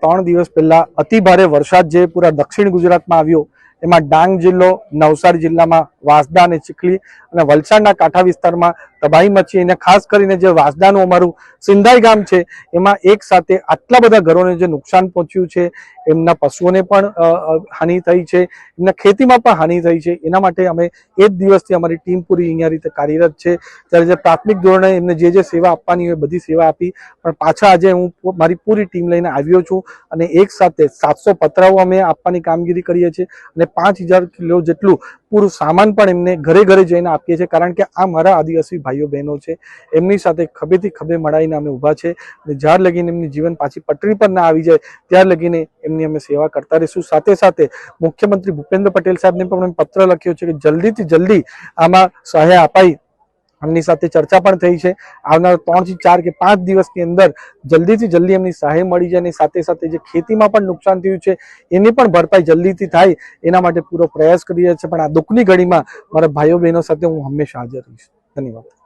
ત્રણ દિવસ પહેલા અતિ ભારે વરસાદ જે પૂરા દક્ષિણ ગુજરાતમાં આવ્યો, એમાં ડાંગ જિલ્લો, નવસારી જિલ્લામાં વાંસદા અને ચીખલી અને વલસાડના કાંઠા વિસ્તારમાં તબાહી મચી અને ખાસ કરીને જે વાંસદાનું અમારું સિંધાઈ ગામ છે, એમાં એક સાથે આટલા બધા ઘરોને જે નુકસાન પહોંચ્યું છે, એમના પશુઓને પણ હાનિ થઈ છે, એમના ખેતીમાં પણ હાનિ થઈ છે, એના માટે અમે એ જ દિવસથી અમારી ટીમ પૂરી અહીંયા રીતે કાર્યરત છે. ત્યારે જે પ્રાથમિક ધોરણે એમને જે જે સેવા આપવાની હોય બધી સેવા આપી, પણ પાછા આજે હું મારી પૂરી ટીમ લઈને આવ્યો છું અને એક સાથે સાતસો પતરાઓ અમે આપવાની કામગીરી કરીએ છીએ અને પાંચ કિલો જેટલું પૂરું સામાન પણ એમને ઘરે ઘરે જઈને આપીએ છીએ. કારણ કે આ મારા આદિવાસી ભાઈઓ, બહેનો છે. એમની સાથે ખભેથી ખભે મળાઈને અમે ઊભા છે અને જ્યાર લગીને એમની જીવન પાછી પટરી પર ના આવી જાય, ત્યાર લગીને એમની અમે સેવા કરતા રહીશું. સાથે સાથે મુખ્યમંત્રી ભૂપેન્દ્ર પટેલ સાહેબને પણ પત્ર લખ્યો છે કે જલ્દીથી જલ્દી આમાં સહાય અપાઈ એમની સાથે ચર્ચા પણ થઈ છે. આવનાર ત્રણથી ચાર કે પાંચ દિવસની અંદર જલ્દીથી જલ્દી એમની સહાય મળી જાય અને સાથે સાથે જે ખેતીમાં પણ નુકસાન થયું છે, એની પણ ભરપાઈ જલ્દીથી થાય, એના માટે પૂરો પ્રયાસ કરી રહ્યા છે પણ આ દુઃખની ઘડીમાં મારા ભાઈઓ બહેનો સાથે હું હંમેશા હાજર રહીશ. ધન્યવાદ.